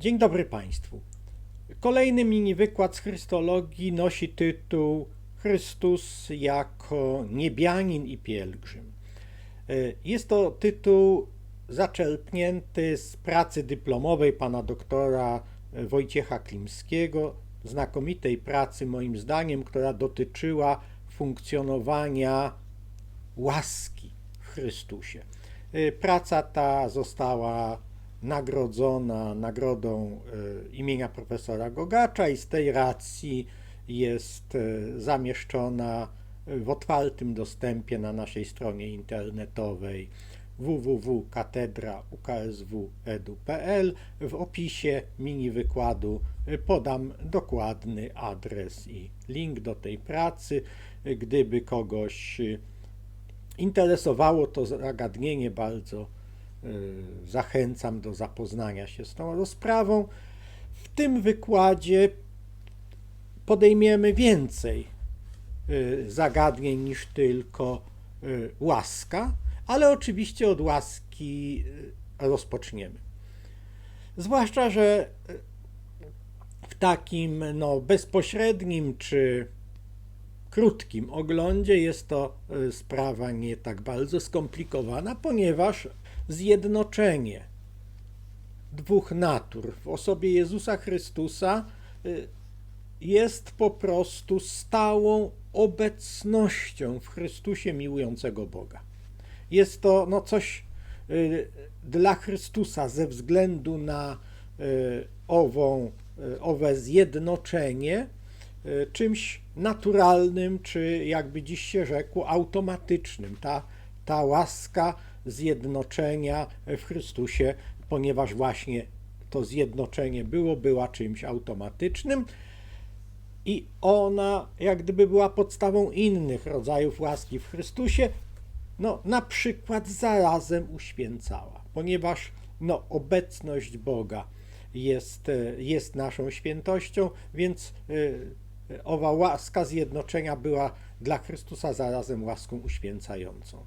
Dzień dobry Państwu. Kolejny mini wykład z Chrystologii nosi tytuł Chrystus jako niebianin i pielgrzym. E, Jest to tytuł zaczerpnięty z pracy dyplomowej pana doktora Wojciecha Klimskiego, znakomitej pracy moim zdaniem, która dotyczyła funkcjonowania łaski w Chrystusie. Y, Praca ta została nagrodzona nagrodą y, imienia profesora Gogacza i z tej racji jest y, zamieszczona w otwartym dostępie na naszej stronie internetowej www.katedra.uksw.edu.pl. W opisie mini wykładu y, podam dokładny adres i link do tej pracy. Gdyby kogoś interesowało to zagadnienie, bardzo zachęcam do zapoznania się z tą rozprawą. W tym wykładzie podejmiemy więcej y, zagadnień niż tylko y, łaska, ale oczywiście od łaski y, rozpoczniemy. Zwłaszcza, że y, w takim no, bezpośrednim czy krótkim oglądzie jest to y, sprawa nie tak bardzo skomplikowana, ponieważ zjednoczenie dwóch natur w osobie Jezusa Chrystusa y, jest po prostu stałą obecnością w Chrystusie miłującego Boga. Jest to no, coś y, dla Chrystusa ze względu na y, ową, owe zjednoczenie czymś naturalnym, czy jakby dziś się rzekło, automatycznym. Ta, ta łaska zjednoczenia w Chrystusie, ponieważ właśnie to zjednoczenie było, była czymś automatycznym i ona jak gdyby była podstawą innych rodzajów łaski w Chrystusie, no na przykład zarazem uświęcała, ponieważ no, obecność Boga jest, e, jest naszą świętością, więc e, owa łaska zjednoczenia była dla Chrystusa zarazem łaską uświęcającą.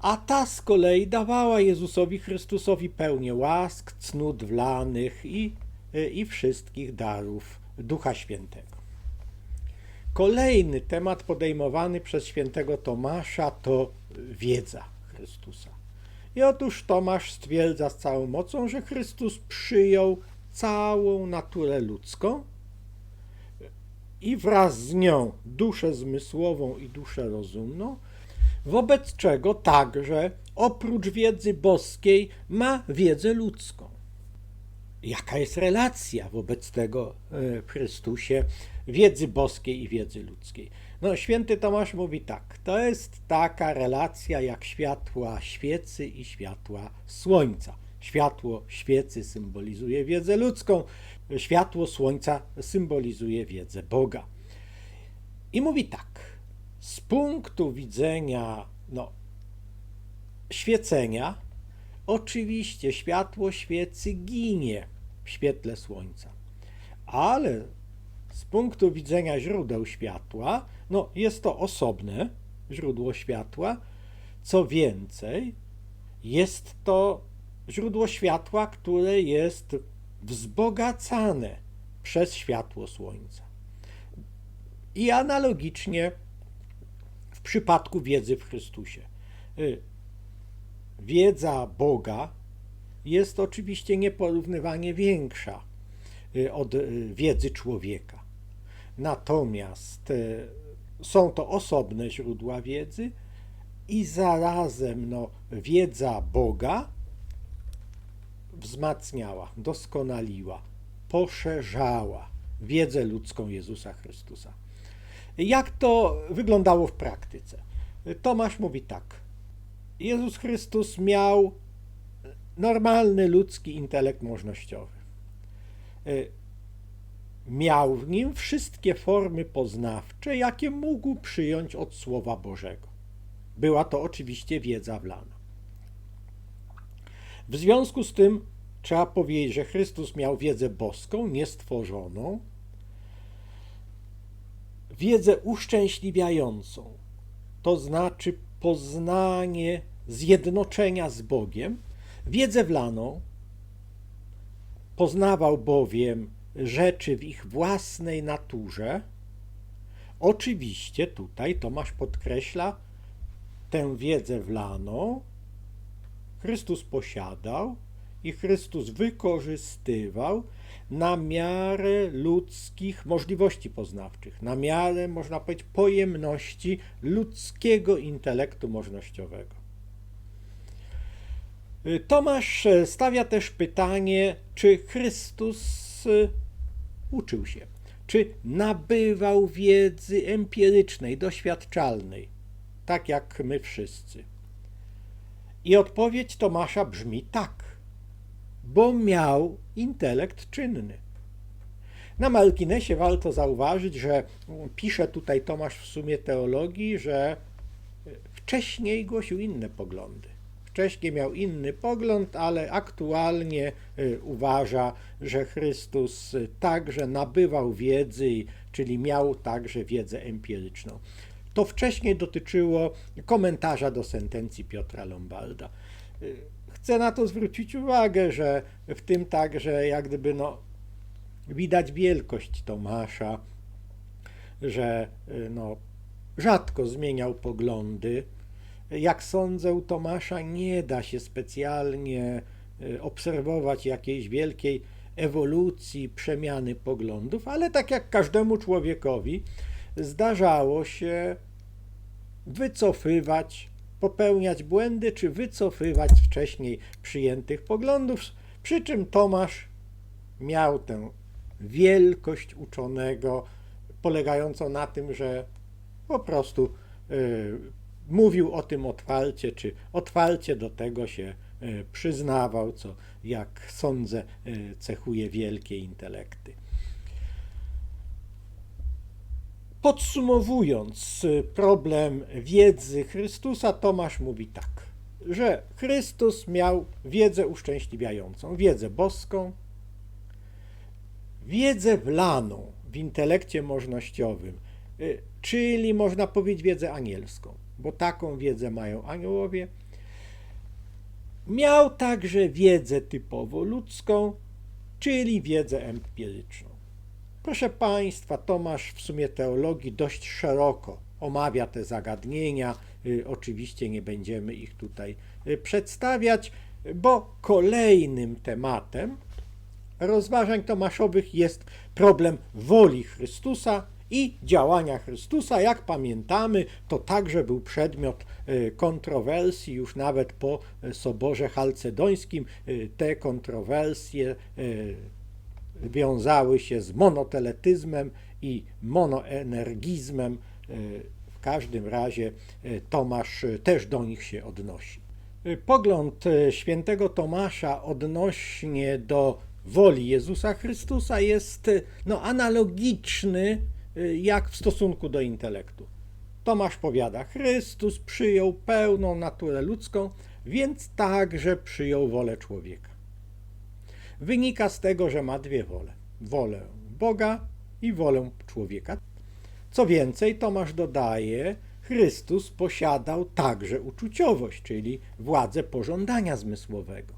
A ta z kolei dawała Jezusowi Chrystusowi pełnię łask, cnót wlanych i, e, i wszystkich darów Ducha Świętego. Kolejny temat podejmowany przez świętego Tomasza to wiedza Chrystusa. I otóż Tomasz stwierdza z całą mocą, że Chrystus przyjął całą naturę ludzką i wraz z nią duszę zmysłową i duszę rozumną, wobec czego także oprócz wiedzy boskiej ma wiedzę ludzką. Jaka jest relacja wobec tego e, w Chrystusie wiedzy boskiej i wiedzy ludzkiej? No, święty Tomasz mówi tak: to jest taka relacja jak światła świecy i światła słońca. Światło świecy symbolizuje wiedzę ludzką, światło słońca symbolizuje wiedzę Boga. I mówi tak: z punktu widzenia no, świecenia, oczywiście światło świecy ginie w świetle słońca, ale z punktu widzenia źródeł światła, no jest to osobne źródło światła. Co więcej, jest to źródło światła, które jest wzbogacane przez światło słońca. I analogicznie w przypadku wiedzy w Chrystusie. Y, Wiedza Boga jest oczywiście nieporównywanie większa y, od y, wiedzy człowieka. Natomiast są to osobne źródła wiedzy i zarazem no, wiedza Boga wzmacniała, doskonaliła, poszerzała wiedzę ludzką Jezusa Chrystusa. Jak to wyglądało w praktyce? Tomasz mówi tak. Jezus Chrystus miał normalny ludzki intelekt możnościowy. Y, Miał w nim wszystkie formy poznawcze, jakie mógł przyjąć od Słowa Bożego. Była to oczywiście wiedza wlana. W związku z tym trzeba powiedzieć, że Chrystus miał wiedzę boską, niestworzoną, wiedzę uszczęśliwiającą, to znaczy poznanie zjednoczenia z Bogiem, wiedzę wlaną, poznawał bowiem rzeczy w ich własnej naturze. Oczywiście tutaj Tomasz podkreśla tę wiedzę wlaną. Chrystus posiadał i Chrystus wykorzystywał na miarę ludzkich możliwości poznawczych, na miarę, można powiedzieć, pojemności ludzkiego intelektu możnościowego. Tomasz stawia też pytanie, czy Chrystus y, uczył się, czy nabywał wiedzy empirycznej, doświadczalnej, tak jak my wszyscy. I odpowiedź Tomasza brzmi tak, bo miał intelekt czynny. Na marginesie warto zauważyć, że pisze tutaj Tomasz w sumie teologii, że wcześniej głosił inne poglądy. Wcześniej miał inny pogląd, ale aktualnie y, uważa, że Chrystus także nabywał wiedzy, czyli miał także wiedzę empiryczną. To wcześniej dotyczyło komentarza do sentencji Piotra Lombarda. Chcę na to zwrócić uwagę, że w tym także jak gdyby no, widać wielkość Tomasza, że no, rzadko zmieniał poglądy. Jak sądzę, u Tomasza nie da się specjalnie y, obserwować jakiejś wielkiej ewolucji, przemiany poglądów, ale tak jak każdemu człowiekowi, zdarzało się wycofywać, popełniać błędy czy wycofywać wcześniej przyjętych poglądów, przy czym Tomasz miał tę wielkość uczonego, polegającą na tym, że po prostu y, mówił o tym otwarcie, czy otwarcie do tego się y, przyznawał, co, jak sądzę, y, cechuje wielkie intelekty. Podsumowując problem wiedzy Chrystusa, Tomasz mówi tak, że Chrystus miał wiedzę uszczęśliwiającą, wiedzę boską, wiedzę wlaną w intelekcie możnościowym, y, czyli można powiedzieć wiedzę anielską, bo taką wiedzę mają aniołowie. Miał także wiedzę typowo ludzką, czyli wiedzę empiryczną. Proszę Państwa, Tomasz w sumie teologii dość szeroko omawia te zagadnienia. Y, oczywiście nie będziemy ich tutaj y, przedstawiać, bo kolejnym tematem rozważań Tomaszowych jest problem woli Chrystusa i działania Chrystusa. Jak pamiętamy, to także był przedmiot y, kontrowersji już nawet po Soborze Chalcedońskim. Te kontrowersje wiązały się z monoteletyzmem i monoenergizmem. E, w każdym razie e, Tomasz też do nich się odnosi. E, pogląd świętego Tomasza odnośnie do woli Jezusa Chrystusa jest no, analogiczny jak w stosunku do intelektu. Tomasz powiada, Chrystus przyjął pełną naturę ludzką, więc także przyjął wolę człowieka wynika z tego, że ma dwie wole: wolę Boga i wolę człowieka. Co więcej, Tomasz dodaje, Chrystus posiadał także uczuciowość, czyli władzę pożądania zmysłowego.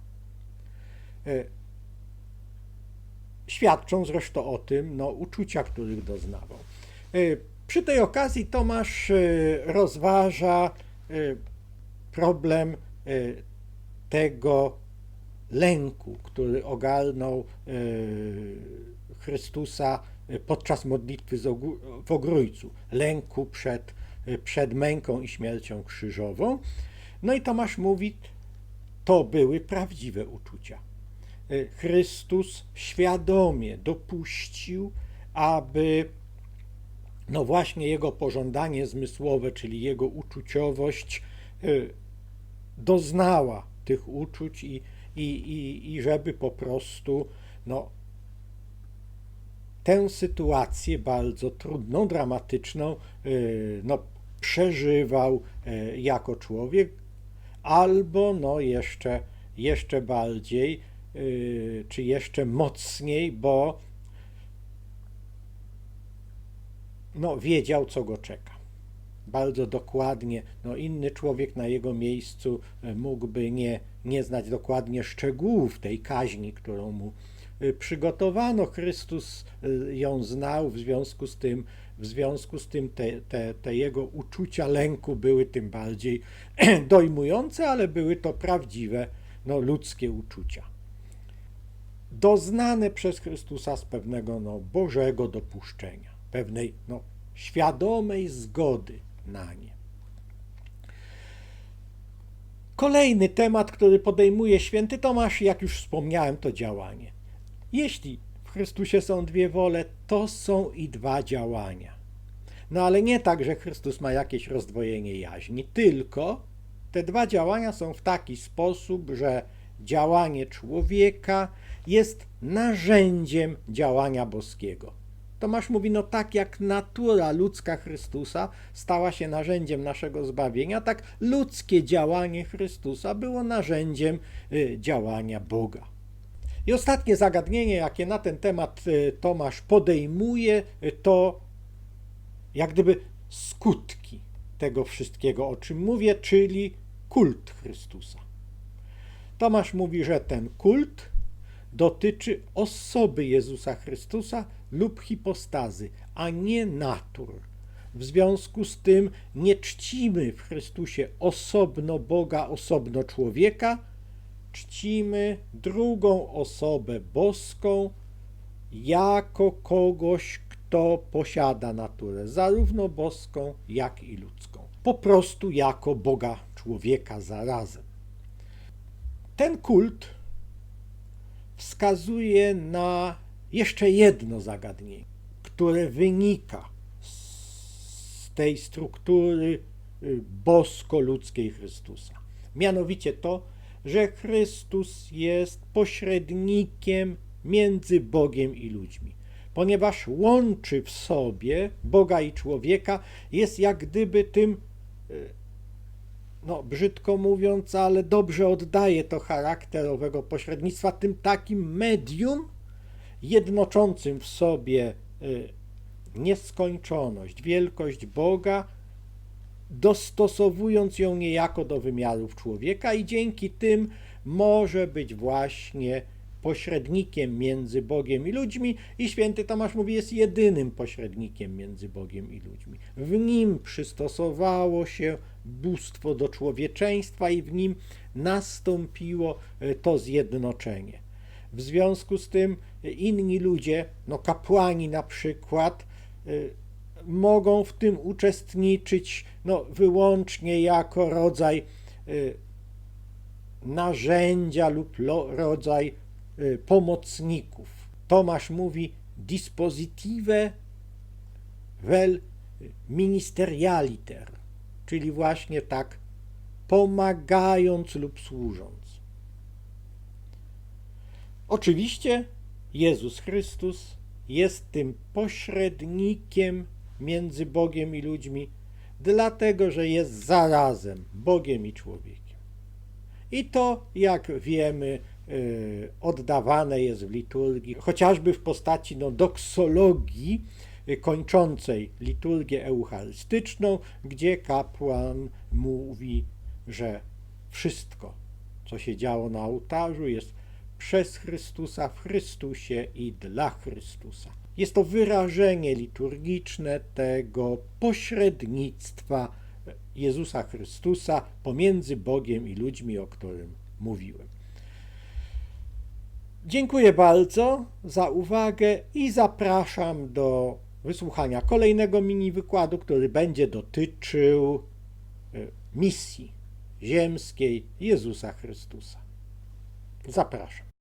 E, świadczą zresztą o tym no, uczucia, których doznawał. E, przy tej okazji Tomasz e, rozważa problem tego, lęku, który ogarnął e, Chrystusa e, podczas modlitwy w Ogrójcu, lęku przed, e, przed męką i śmiercią krzyżową. No i Tomasz mówi, to były prawdziwe uczucia. Chrystus świadomie dopuścił, aby no właśnie jego pożądanie zmysłowe, czyli jego uczuciowość doznała tych uczuć i i, i, i żeby po prostu no, tę sytuację bardzo trudną, dramatyczną y, no, przeżywał y, jako człowiek, albo no, jeszcze, jeszcze bardziej, y, czy jeszcze mocniej, bo no, wiedział, co go czeka. Bardzo dokładnie, no, inny człowiek na jego miejscu mógłby nie nie znać dokładnie szczegółów tej kaźni, którą mu y, przygotowano. Chrystus y, ją znał, w związku z tym, w związku z tym te, te, te jego uczucia lęku były tym bardziej dojmujące, ale były to prawdziwe no, ludzkie uczucia. Doznane przez Chrystusa z pewnego no, Bożego dopuszczenia, pewnej no, świadomej zgody na nie. Kolejny temat, który podejmuje święty Tomasz, jak już wspomniałem, to działanie. Jeśli w Chrystusie są dwie wole, to są i dwa działania. No ale nie tak, że Chrystus ma jakieś rozdwojenie jaźni, tylko te dwa działania są w taki sposób, że działanie człowieka jest narzędziem działania boskiego. Tomasz mówi, no tak jak natura ludzka Chrystusa stała się narzędziem naszego zbawienia, tak ludzkie działanie Chrystusa było narzędziem y, działania Boga. I ostatnie zagadnienie, jakie na ten temat y, Tomasz podejmuje, y, to jak gdyby skutki tego wszystkiego, o czym mówię, czyli kult Chrystusa. Tomasz mówi, że ten kult dotyczy osoby Jezusa Chrystusa lub hipostazy, a nie natur. W związku z tym nie czcimy w Chrystusie osobno Boga, osobno człowieka, czcimy drugą osobę boską jako kogoś, kto posiada naturę, zarówno boską, jak i ludzką. Po prostu jako Boga człowieka zarazem. Ten kult wskazuje na jeszcze jedno zagadnienie, które wynika z tej struktury y, bosko-ludzkiej Chrystusa. Mianowicie to, że Chrystus jest pośrednikiem między Bogiem i ludźmi. Ponieważ łączy w sobie Boga i człowieka, jest jak gdyby tym y, no brzydko mówiąc, ale dobrze oddaje to charakterowego pośrednictwa, tym takim medium jednoczącym w sobie y, nieskończoność, wielkość Boga, dostosowując ją niejako do wymiarów człowieka i dzięki tym może być właśnie pośrednikiem między Bogiem i ludźmi i święty Tomasz mówi, jest jedynym pośrednikiem między Bogiem i ludźmi. W nim przystosowało się bóstwo do człowieczeństwa i w nim nastąpiło e, to zjednoczenie. W związku z tym inni ludzie, no kapłani na przykład, e, mogą w tym uczestniczyć no, wyłącznie jako rodzaj e, narzędzia lub rodzaj pomocników. Tomasz mówi dispositive vel ministerialiter czyli właśnie tak pomagając lub służąc. Oczywiście Jezus Chrystus jest tym pośrednikiem między Bogiem i ludźmi, dlatego że jest zarazem Bogiem i człowiekiem. I to, jak wiemy, y, oddawane jest w liturgii, chociażby w postaci no, doksologii, kończącej liturgię eucharystyczną, gdzie kapłan mówi, że wszystko, co się działo na ołtarzu, jest przez Chrystusa, w Chrystusie i dla Chrystusa. Jest to wyrażenie liturgiczne tego pośrednictwa Jezusa Chrystusa pomiędzy Bogiem i ludźmi, o którym mówiłem. Dziękuję bardzo za uwagę i zapraszam do wysłuchania kolejnego mini wykładu, który będzie dotyczył e, misji ziemskiej Jezusa Chrystusa. Zapraszam.